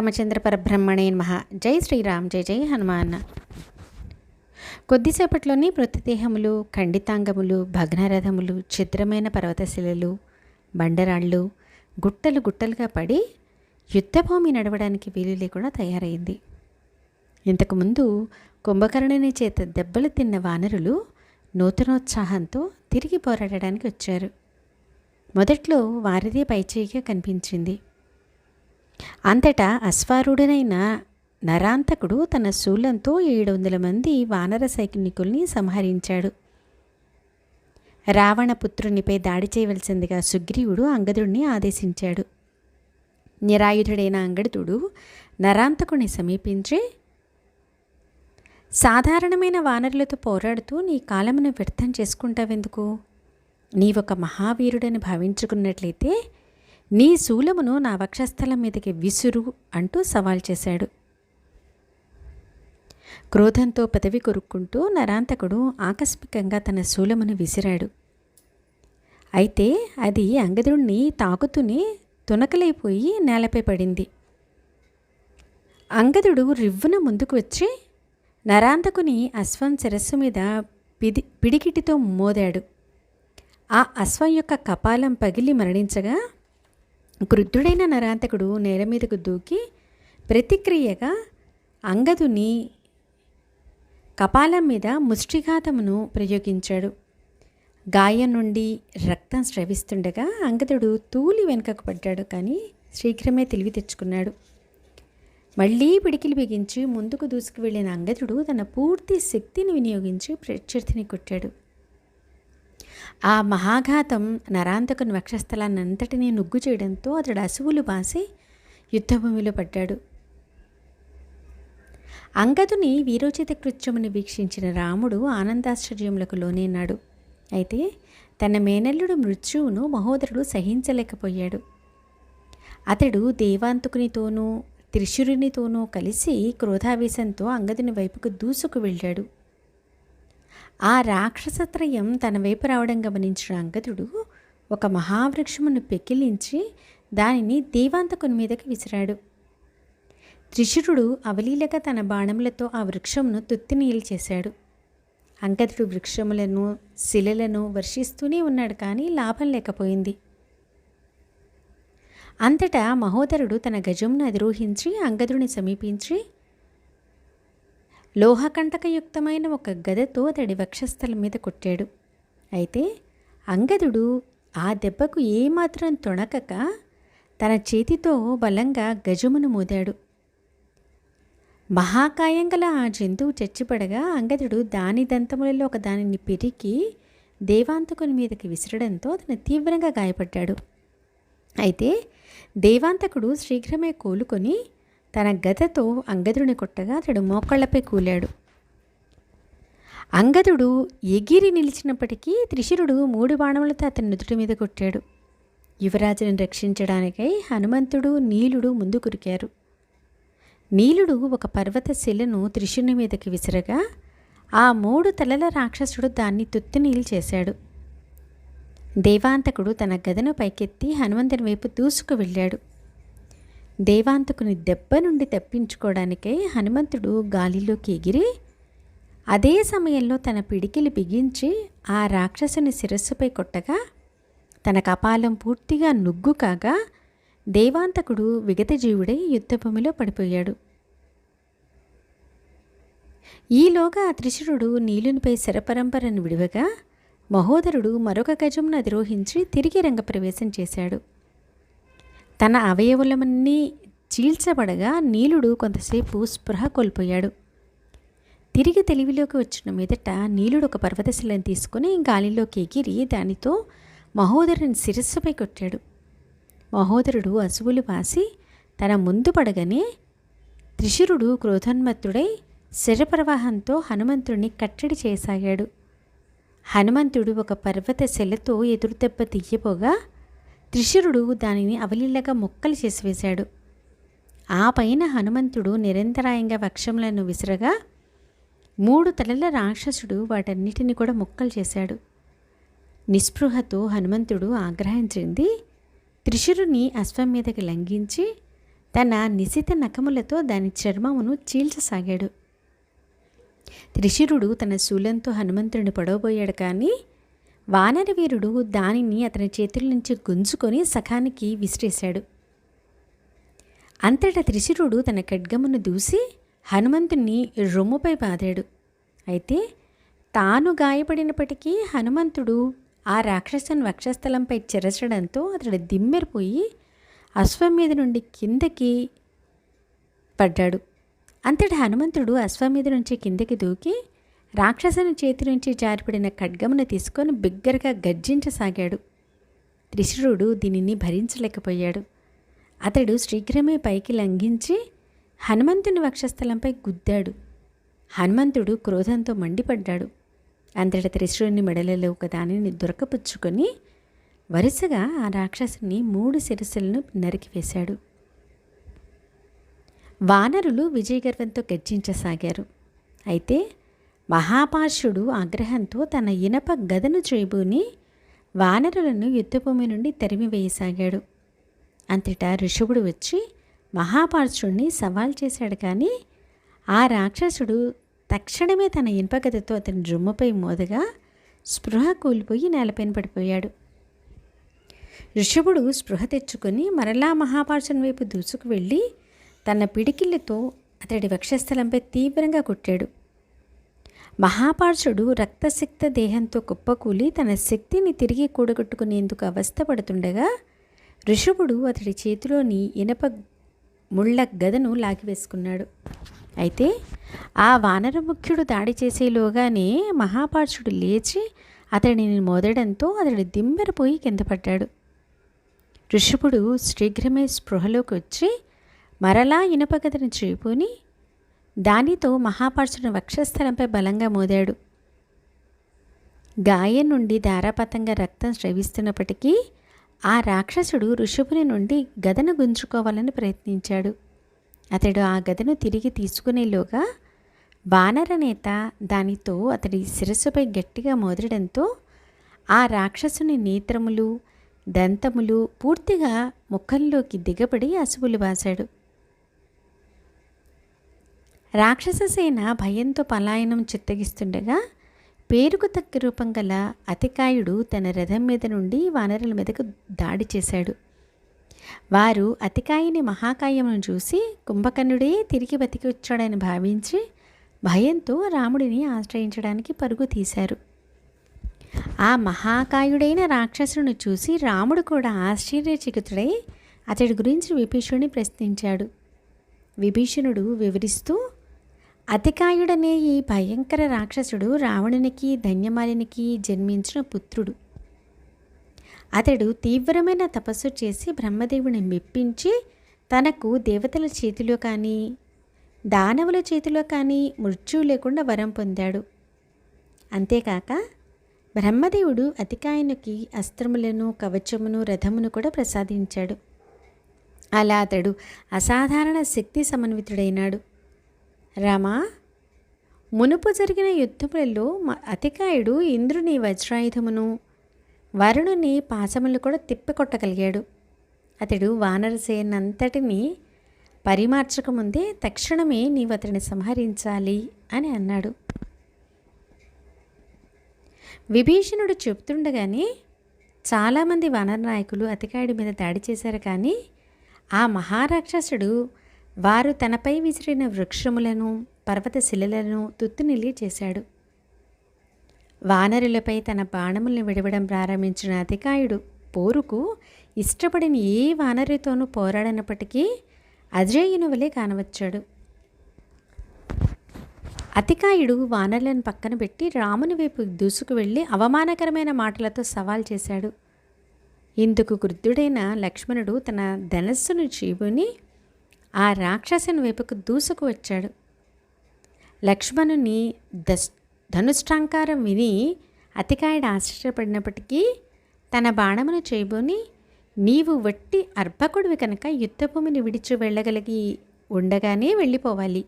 రామచంద్ర పరబ్రహ్మణే మహా జై శ్రీరామ్ జై జై హనుమాన్. కొద్దిసేపట్లోనే మృతదేహములు ఖండితాంగములు భగ్నరథములు ఛిద్రమైన పర్వతశిలలు బండరాళ్ళు గుట్టలు గుట్టలుగా పడి యుద్ధభూమి నడవడానికి వీలు లేకుండా తయారైంది. ఇంతకుముందు కుంభకర్ణుని చేత దెబ్బలు తిన్న వానరులు నూతనోత్సాహంతో తిరిగి పోరాడడానికి వచ్చారు. మొదట్లో వారిదే పైచేయిగా కనిపించింది. అంతటా అశ్వారుడనైన నరాంతకుడు తన శూలంతో ఏడు వందల మంది వానర సైనికుల్ని సంహరించాడు. రావణపుత్రునిపై దాడి చేయవలసిందిగా సుగ్రీవుడు అంగదుడిని ఆదేశించాడు. నిరాయుధుడైన అంగడుతుడు నరాంతకుని సమీపించి సాధారణమైన వానరులతో పోరాడుతూ నీ కాలమును వ్యర్థం చేసుకుంటావెందుకు? నీవొక మహావీరుడని భావించుకున్నట్లయితే నీ శూలమును నా వక్షస్థలం మీదకి విసురు అంటూ సవాల్ చేశాడు. క్రోధంతో పదవి కొరుక్కుంటూ నరాంతకుడు ఆకస్మికంగా తన శూలమును విసిరాడు. అయితే అది అంగదుడిని తాకుతూనే తునకలైపోయి నేలపై పడింది. అంగదుడు రివ్వున ముందుకు వచ్చి నరాంతకుని అశ్వం శిరస్సు మీద పిది పిడికిటితో మోదాడు. ఆ అశ్వం యొక్క కపాలం పగిలి మరణించగా క్రుద్ధుడైన నరాంతకుడు నేల మీదకు దూకి ప్రతిక్రియగా అంగదుని కపాలం మీద ముష్టిఘాతమును ప్రయోగించాడు. గాయం నుండి రక్తం స్రవిస్తుండగా అంగదుడు తూలి వెనుకకు పడ్డాడు కానీ శీఘ్రమే తెలివి తెచ్చుకున్నాడు. మళ్ళీ పిడికిలు బిగించి ముందుకు దూసుకు వెళ్ళిన అంగదుడు తన పూర్తి శక్తిని వినియోగించి ప్రత్యర్థిని కొట్టాడు. ఆ మహాఘాతం నరాంతకుని వక్షస్థలాన్నంతటినీ నుగ్గు చేయడంతో అతడు అసువులు బాసి యుద్ధభూమిలో పడ్డాడు. అంగదుని వీరోచిత కృత్యమును వీక్షించిన రాముడు ఆనందాశ్చర్యములకు లోనేనాడు. అయితే తన మేనల్లుడు మృత్యువును మహోదరుడు సహించలేకపోయాడు. అతడు దేవాంతకునితోనూ త్రిశురునితోనూ కలిసి క్రోధావేశంతో అంగదుని వైపుకు దూసుకు వెళ్ళాడు. ఆ రాక్షసత్రయం తన వైపు రావడం గమనించిన అంగదుడు ఒక మహావృక్షమును పెకిలించి దానిని దేవాంతకుని మీదకి విసిరాడు. త్రిశురుడు అవలీలగా తన బాణములతో ఆ వృక్షమును తుత్తినీలు చేశాడు. అంగదుడు వృక్షములను శిలలను వర్షిస్తూనే ఉన్నాడు కానీ లాభం లేకపోయింది. అంతటా మహోదరుడు తన గజమును అధిరోహించి అంగదుడిని సమీపించి లోహకంటకయుక్తమైన ఒక గదతో అతడి వక్షస్థలం మీద కొట్టాడు. అయితే అంగదుడు ఆ దెబ్బకు ఏమాత్రం తొణకక తన చేతితో బలంగా గజమును మోదాడు. మహాకాయం గల ఆ జంతువు చచ్చిపడగా అంగదుడు దాని దంతములలో ఒక దానిని పెరికి దేవాంతకుని మీదకి విసరడంతో అతను తీవ్రంగా గాయపడ్డాడు. అయితే దేవాంతకుడు శీఘ్రమే కోలుకొని తన గదతో అంగదుడిని కొట్టగా అతడు మోకాళ్ళపై కూలాడు. అంగదుడు ఎగిరి నిలిచినప్పటికీ త్రిశిరుడు మూడు బాణములతో అతని నుదుటి మీద కొట్టాడు. యువరాజుని రక్షించడానికై హనుమంతుడు నీలుడు ముందు కురికారు నీలుడు ఒక పర్వత శిలను త్రిశుని మీదకి విసిరగా ఆ మూడు తలల రాక్షసుడు దాన్ని తుత్తినీలు చేశాడు. దేవాంతకుడు తన గదను పైకెత్తి హనుమంతుని వైపు దూసుకు వెళ్ళాడు. దేవాంతకుని దెబ్బ నుండి తప్పించుకోవడానికే హనుమంతుడు గాలిలోకి ఎగిరి అదే సమయంలో తన పిడికిలి బిగించి ఆ రాక్షసుని శిరస్సుపై కొట్టగా తన కపాలం పూర్తిగా నుగ్గు కాగా దేవాంతకుడు విగతజీవుడై యుద్ధభూమిలో పడిపోయాడు. ఈలోగా త్రిశురుడు నీలునిపై శరపరంపరను విడివగా మహోదరుడు మరొక గజమును అధిరోహించి తిరిగి రంగప్రవేశం చేశాడు. తన అవయవులమన్నీ చీల్చబడగా నీలుడు కొంతసేపు స్పృహ కోల్పోయాడు. తిరిగి తెలివిలోకి వచ్చిన మీదట నీలుడు ఒక పర్వతశిలను తీసుకుని గాలిలోకి ఎగిరి దానితో మహోదరుని శిరస్సుపై కొట్టాడు. మహోదరుడు అసువులు పాసి తన ముందు పడగానే త్రిశురుడు క్రోధోన్మత్తుడై శరప్రవాహంతో హనుమంతుడిని కట్టడి చేయసాగాడు. హనుమంతుడు ఒక పర్వత శిలతో ఎదురుదెబ్బ తీయపోగా త్రిశురుడు దానిని అవలీలగా మొక్కలు చేసివేశాడు. ఆ పైన హనుమంతుడు నిరంతరాయంగా వక్షములను విసిరగా మూడు తలల రాక్షసుడు వాటన్నిటిని కూడా మొక్కలు చేశాడు. నిస్పృహతో హనుమంతుడు ఆగ్రహం చెంది త్రిశురుని అశ్వం మీదకి లంఘించి తన నిశిత నఖములతో దాని చర్మమును చీల్చసాగాడు. త్రిశిరుడు తన శూలంతో హనుమంతుడిని పడవబోయాడు కానీ వానరవీరుడు దానిని అతని చేతుల నుంచి గుంజుకొని సఖానికి విసిరేశాడు. అంతటా త్రిశిరుడు తన ఖడ్గమును దూసి హనుమంతుణ్ణి రొమ్ముపై బాదాడు అయితే తాను గాయపడినప్పటికీ హనుమంతుడు ఆ రాక్షసుని వక్షస్థలంపై చెరచడంతో అతడు దిమ్మెరిపోయి అశ్వం మీద నుండి కిందకి పడ్డాడు. అంతటి హనుమంతుడు అశ్వం మీద నుంచి కిందకి దూకి రాక్షసుని చేతి నుంచి జారిపడిన ఖడ్గమును తీసుకొని బిగ్గరగా గర్జించసాగాడు. త్రిశురుడు దీనిని భరించలేకపోయాడు. అతడు శీఘ్రమే పైకి లంఘించి హనుమంతుని వక్షస్థలంపై గుద్దాడు. హనుమంతుడు క్రోధంతో మండిపడ్డాడు. అంతట త్రిశురుని మెడలలో ఒక దానిని దొరకపుచ్చుకొని వరుసగా ఆ రాక్షసుని మూడు శిరస్సులను నరికివేశాడు వానరులు విజయగర్వంతో గర్జించసాగారు. అయితే మహాపార్షుడు ఆగ్రహంతో తన ఇనప గదను చేబూని వానరులను యుద్ధభూమి నుండి తరిమివేయసాగాడు అంతటా ఋషభుడు వచ్చి మహాపార్షుడిని సవాల్ చేశాడు కానీ ఆ రాక్షసుడు తక్షణమే తన ఇనుపగదతో అతని జుమ్ముపై మోదగా స్పృహ కూలిపోయి నేలపైన పడిపోయాడు. ఋషభుడు స్పృహ తెచ్చుకొని మరలా మహాపార్షుని వైపు దూసుకు వెళ్ళి తన పిడికిళ్ళతో అతడి వక్షస్థలంపై తీవ్రంగా కొట్టాడు. మహాపార్షుడు రక్తసిక్త దేహంతో కుప్పకూలి తన శక్తిని తిరిగి కూడగొట్టుకునేందుకు అవస్థపడుతుండగా ఋషభుడు అతడి చేతిలోని ఇనప ముళ్ళ గదను లాగివేసుకున్నాడు. అయితే ఆ వానరముఖ్యుడు దాడి చేసేలోగానే మహాపార్షుడు లేచి అతడిని మోదడంతో అతడు దింబెరపోయి కింద పడ్డాడు. ఋషభుడు శీఘ్రమే స్పృహలోకి వచ్చి మరలా ఇనపగదను చేపుని దానితో మహాపరుషుడు వక్షస్థలంపై బలంగా మోదాడు. గాయం నుండి ధారాపతంగా రక్తం స్రవిస్తున్నప్పటికీ ఆ రాక్షసుడు ఋషభుని నుండి గదను గుంజుకోవాలని ప్రయత్నించాడు. అతడు ఆ గదను తిరిగి తీసుకునేలోగా వానరనేత దానితో అతడి శిరస్సుపై గట్టిగా మోదడంతో ఆ రాక్షసుని నేత్రములు దంతములు పూర్తిగా ముఖంలోకి దిగబడి అసువులు బాశాడు రాక్షససేన భయంతో పలాయనం చిత్తగిస్తుండగా పేరుకు తగ్గ రూపం గల అతికాయుడు తన రథం మీద నుండి వానరుల మీదకు దాడి చేశాడు. వారు అతికాయిని మహాకాయమును చూసి కుంభకర్ణుడే తిరిగి బతికి వచ్చాడని భావించి భయంతో రాముడిని ఆశ్రయించడానికి పరుగు తీశారు. ఆ మహాకాయుడైన రాక్షసును చూసి రాముడు కూడా ఆశ్చర్యచకితుడై అతడి గురించి విభీషుణ్ణి ప్రశ్నించాడు. విభీషణుడు వివరిస్తూ అతికాయుడనే ఈ భయంకర రాక్షసుడు రావణునికి ధన్యమాలినికి జన్మించిన పుత్రుడు. అతడు తీవ్రమైన తపస్సు చేసి బ్రహ్మదేవుని మెప్పించి తనకు దేవతల చేతిలో కానీ దానవుల చేతిలో కానీ మృత్యువు లేకుండా వరం పొందాడు. అంతేకాక బ్రహ్మదేవుడు అతికాయనుకి అస్త్రములను కవచమును రథమును కూడా ప్రసాదించాడు. అలా అతడు అసాధారణ శక్తి సమన్వితుడైనాడు. రామా మునుపు జరిగిన యుద్ధములలో అతికాయుడు ఇంద్రుని వజ్రాయుధమును వరుణుని పాశములు కూడా తిప్పికొట్టగలిగాడు. అతడు వానరసేనంతటిని పరిమార్చకముందే తక్షణమే నీవు అతడిని సంహరించాలి అని అన్నాడు. విభీషణుడు చెప్తుండగానే చాలామంది వానర నాయకులు అతికాయుడి మీద దాడి చేశారు కానీ ఆ మహారాక్షసుడు వారు తనపై విసిరిన వృక్షములను పర్వత శిలలను తుత్తునిల్లి చేశాడు. వానరులపై తన బాణములను విడవడం ప్రారంభించిన అతికాయుడు పోరుకు ఇష్టపడిన ఏ వానరుతోనూ పోరాడనప్పటికీ అజేయుని వలె కానవచ్చాడు. అతికాయుడు వానరులను పక్కన పెట్టి రాముని వైపు దూసుకు వెళ్ళి అవమానకరమైన మాటలతో సవాల్ చేశాడు. ఇందుకు క్రుద్ధుడైన లక్ష్మణుడు తన ధనస్సును చీవుని ఆ రాక్షసుని వైపుకు దూసుకు వచ్చాడు. లక్ష్మణుని దస్ ధనుష్టాంకారం విని అతికాయుడు ఆశ్చర్యపడినప్పటికీ తన బాణమును చేయబోని నీవు వట్టి అర్భకుడివి కనుక యుద్ధభూమిని విడిచి వెళ్ళగలిగి ఉండగానే వెళ్ళిపోవాలి.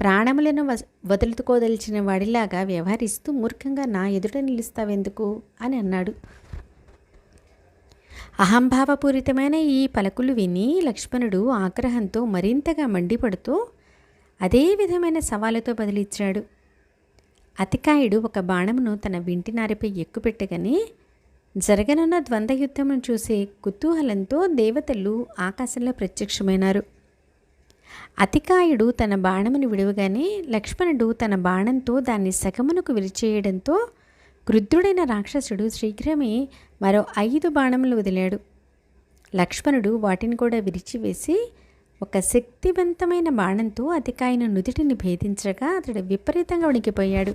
ప్రాణములను వదులుకోదలిచిన వాడిలాగా వ్యవహరిస్తూ మూర్ఖంగా నా ఎదుట నిలుస్తావెందుకు? అని అన్నాడు. అహంభావపూరితమైన ఈ పలుకులు విని లక్ష్మణుడు ఆగ్రహంతో మరింతగా మండిపడుతూ అదే విధమైన సవాలుతో బదిలిచ్చాడు. అతికాయుడు ఒక బాణమును తన వింటినారిపై ఎక్కుపెట్టగానే జరగనున్న ద్వంద్వయుద్ధమును చూసే కుతూహలంతో దేవతలు ఆకాశంలో ప్రత్యక్షమైనారు. అతికాయుడు తన బాణమును విడువగానే లక్ష్మణుడు తన బాణంతో దాన్ని సగమునకు విరిచేయడంతో క్రుద్ధుడైన రాక్షసుడు శీఘ్రమే మరో ఐదు బాణములు వదిలాడు. లక్ష్మణుడు వాటిని కూడా విరిచివేసి ఒక శక్తివంతమైన బాణంతో అతికాయను నుదిటిని భేదించగా అతడు విపరీతంగా వణికిపోయాడు.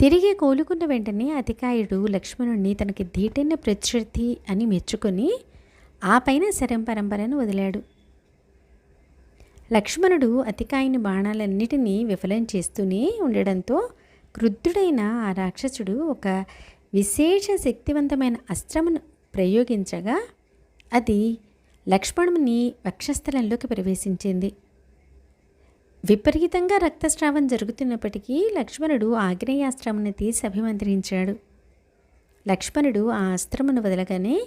తిరిగి కోలుకున్న వెంటనే అతికాయుడు లక్ష్మణుడిని తనకి ధీటైన ప్రత్యర్థి అని మెచ్చుకొని ఆ పైన శరం పరంపరను వదిలాడు. లక్ష్మణుడు అతికాయని బాణాలన్నిటినీ విఫలం చేస్తూనే ఉండడంతో క్రుద్ధుడైన ఆ రాక్షసుడు ఒక విశేష శక్తివంతమైన అస్త్రమును ప్రయోగించగా అది లక్ష్మణుని వక్షస్థలంలోకి ప్రవేశించింది. విపరీతంగా రక్తస్రావం జరుగుతున్నప్పటికీ లక్ష్మణుడు ఆగ్నేయాస్త్రమును తీసి అభిమంత్రించాడు. లక్ష్మణుడు ఆ అస్త్రమును వదలగానే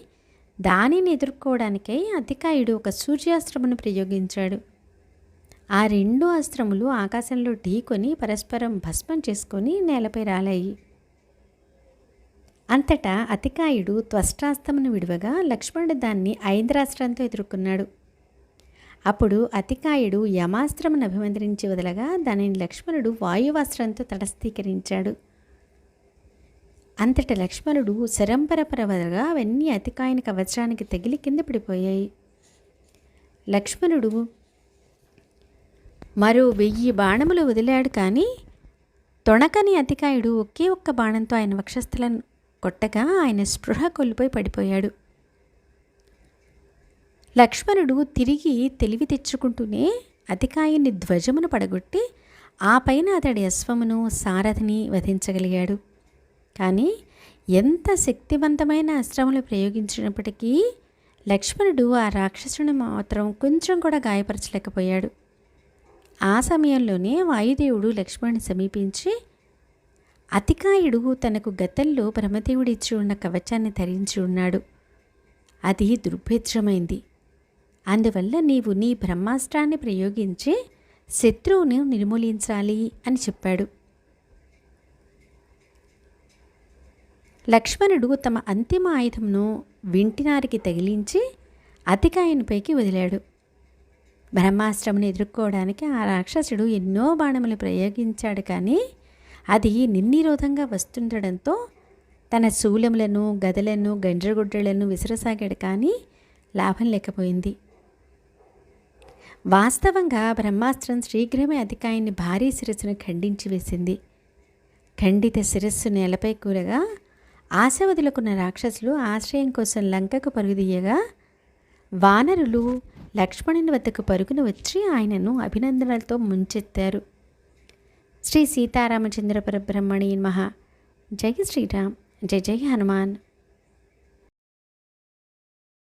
దానిని ఎదుర్కోవడానికై అధికాయుడు ఒక సూర్యాస్త్రమును ప్రయోగించాడు. ఆ రెండు అస్త్రములు ఆకాశంలో ఢీకొని పరస్పరం భస్మం చేసుకొని నేలపై రాలాయి. అంతటా అతికాయుడు త్వష్టాస్త్రమును విడువగా లక్ష్మణుడు దాన్ని ఐంద్రాస్త్రంతో ఎదుర్కొన్నాడు. అప్పుడు అతికాయుడు యమాస్త్రమును అభిమంత్రించి వదలగా దానిని లక్ష్మణుడు వాయువాస్త్రంతో తటస్థీకరించాడు. అంతట లక్ష్మణుడు శరంపరపర వదలగా అవన్నీ అతికాయని కవచానికి తగిలి కింద పడిపోయాయి. లక్ష్మణుడు మరో వెయ్యి బాణములు వదిలాడు కానీ తొణకని అతికాయుడు ఒకే ఒక్క బాణంతో ఆయన వక్షస్థలను కొట్టగా ఆయన స్పృహ కొల్లిపోయి పడిపోయాడు. లక్ష్మణుడు తిరిగి తెలివి తెచ్చుకుంటూనే అతికాయుని ధ్వజమును పడగొట్టి ఆ పైన అతడి అశ్వమును సారథిని వధించగలిగాడు. కానీ ఎంత శక్తివంతమైన అస్త్రములు ప్రయోగించినప్పటికీ లక్ష్మణుడు ఆ రాక్షసుని మాత్రం కొంచెం కూడా గాయపరచలేకపోయాడు. ఆ సమయంలోనే వాయుదేవుడు లక్ష్మణుని సమీపించి అతికాయుడు తనకు గతంలో బ్రహ్మదేవుడిచ్చి ఉన్న కవచాన్ని ధరించి ఉన్నాడు. అది దుర్భేద్రమైంది అందువల్ల నీవు నీ బ్రహ్మాస్త్రాన్ని ప్రయోగించి శత్రువును నిర్మూలించాలి అని చెప్పాడు. లక్ష్మణుడు తమ అంతిమ ఆయుధంను వింటినారికి తగిలించి అతికాయనిపైకి వదిలాడు. బ్రహ్మాస్త్రమును ఎదుర్కోవడానికి ఆ రాక్షసుడు ఎన్నో బాణములు ప్రయోగించాడు కానీ అది నిర్నిరోధంగా వస్తుండడంతో తన శూలములను గదలను గండ్రగుడ్డలను విసిరసాగాడు కానీ లాభం లేకపోయింది. వాస్తవంగా బ్రహ్మాస్త్రం శీఘ్రమే అధికాయాన్ని భారీ శిరస్సును ఖండించి వేసింది. ఖండిత శిరస్సు నేలపై కూరగా ఆశ వదులుకున్న రాక్షసులు ఆశ్రయం కోసం లంకకు పరుగుదీయగా వానరులు లక్ష్మణుని వద్దకు పరుగున వచ్చి ఆయనను అభినందనలతో ముంచెత్తారు. శ్రీ సీతారామచంద్ర పరబ్రహ్మణి మహా జై శ్రీరామ్. జై జై హనుమాన్.